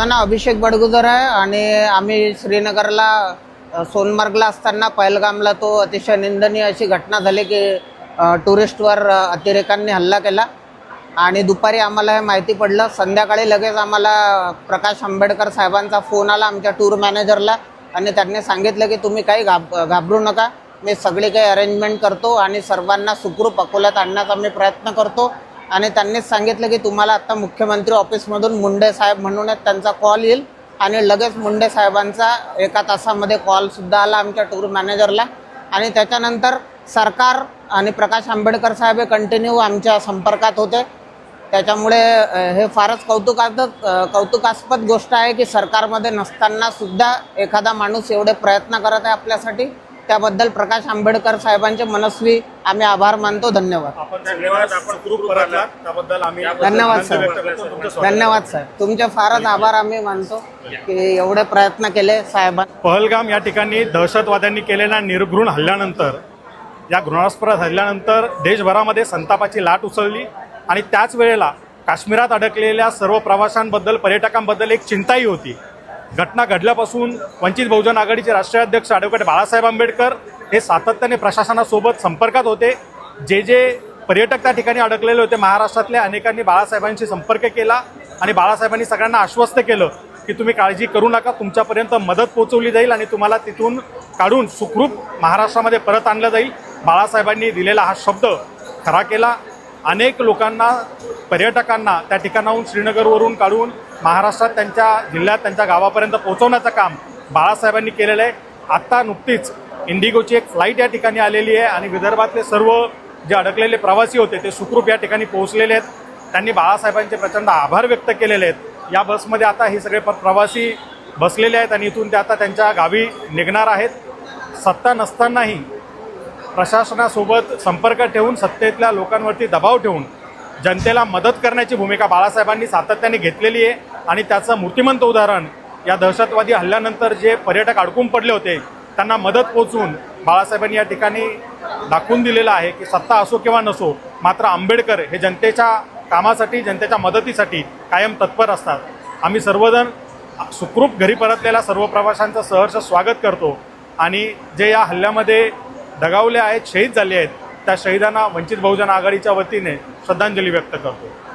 माझं नाव अभिषेक बडगुजर आहे आणि आम्ही श्रीनगरला सोनमार्गला सोनमर्गला असताना पहलगामला तो अतिशय निंदनीय अशी घटना झाली की टुरिस्टवर अतिरेकांनी हल्ला केला. आणि दुपारी आम्हाला हे माहिती पडलं संध्याकाळी लगेच आम्हाला प्रकाश आंबेडकर साहेबांचा फोन आला आमच्या टूर मॅनेजरला आणि त्यांनी सांगितलं की तुम्ही काही घाब घाबरू नका मी सगळी काही अरेंजमेंट करतो आणि सर्वांना सुखरूप अकोल्यात आणण्याचा मी प्रयत्न करतो. आणि त्यांनीच सांगितलं की तुम्हाला आत्ता मुख्यमंत्री ऑफिसमधून मुंडे साहेब म्हणून एक त्यांचा कॉल येईल. आणि लगेच मुंडे साहेबांचा एका तासामध्ये कॉलसुद्धा आला आमच्या टूर मॅनेजरला आणि त्याच्यानंतर सरकार आणि प्रकाश आंबेडकर साहेब हे कंटिन्यू आमच्या संपर्कात होते. त्याच्यामुळे हे फारच कौतुकास्पद कौतुकास्पद गोष्ट आहे की सरकारमध्ये नसताना सुद्धा एखादा माणूस एवढे प्रयत्न करत आहे आपल्यासाठी. त्याबद्दल प्रकाश आंबेडकर साहेबांचे मनस्वी आम्ही आभार मानतो. धन्यवाद. आपण धन्यवाद. आपण सुखरूप परतलात त्याबद्दल आम्ही धन्यवाद आनंद सर. धन्यवाद सर. तुमचे फारच आभार आम्ही मानतो की एवढे प्रयत्न केले साहेबांनी पहलगाम या ठिकाणी दहशतवाद्यांनी केलेल्या निर्घृण हल्ल्यानंतर या घृणास्पद हल्ल्यानंतर देशभरामध्ये संतापाची लाट उसळली आणि त्याच वेळेला काश्मीरात अडकलेल्या सर्व प्रवाशांबद्दल पर्यटकांबद्दल एक चिंताही होती. घटना घडल्यापासून वंचित बहुजन आघाडीचे राष्ट्रीय अध्यक्ष ॲडव्होकेट बाळासाहेब आंबेडकर हे सातत्याने प्रशासनासोबत संपर्कात होते. जे जे पर्यटक त्या ठिकाणी अडकलेले होते महाराष्ट्रातल्या अनेकांनी बाळासाहेबांशी संपर्क केला आणि बाळासाहेबांनी सगळ्यांना आश्वस्त केलं की तुम्ही काळजी करू नका तुमच्यापर्यंत मदत पोहोचवली जाईल आणि तुम्हाला तिथून काढून सुखरूप महाराष्ट्रामध्ये परत आणलं जाईल. बाळासाहेबांनी दिलेला हा शब्द खरा केला. अनेक लोकांना पर्यटकांना त्या ठिकाणाहून श्रीनगरवरून काढून महाराष्ट्रात त्यांच्या जिल्ह्यात त्यांच्या गावापर्यंत पोहोचवण्याचं काम बाळासाहेबांनी केलेलं आहे. आत्ता नुकतीच इंडिगोची एक फ्लाईट या ठिकाणी आलेली आहे आणि विदर्भातले सर्व जे अडकलेले प्रवासी होते ते सुखरूप या ठिकाणी पोहोचलेले आहेत. त्यांनी बाळासाहेबांचे प्रचंड आभार व्यक्त केलेले आहेत. या बसमध्ये आता हे सगळे प्रवासी बसलेले आहेत आणि इथून ते आता त्यांच्या गावी निघणार आहेत. सत्ता नसतानाही प्रशासनासोबत संपर्क ठेवून सत्तेतल्या लोकांवरती दबाव ठेवून जनतेला मदत करण्याची भूमिका बाळासाहेबांनी सातत्याने घेतलेली आहे. आणि त्याचं मूर्तिमंत उदाहरण या दहशतवादी हल्ल्यानंतर जे पर्यटक अडकून पडले होते त्यांना मदत पोचून बाळासाहेबांनी या ठिकाणी दाखवून दिलेलं आहे की सत्ता असो किंवा नसो मात्र आंबेडकर हे जनतेच्या कामासाठी जनतेच्या मदतीसाठी कायम तत्पर असतात. आम्ही सर्वजण सुखरूप घरी परतलेल्या सर्व प्रवाशांचं सहर्ष स्वागत करतो. आणि जे या हल्ल्यामध्ये दगावले आहेत शहीद झाले आहेत. त्या शहीदांना वंचित बहुजन आघाडीच्या वतीने श्रद्धांजली व्यक्त करतो.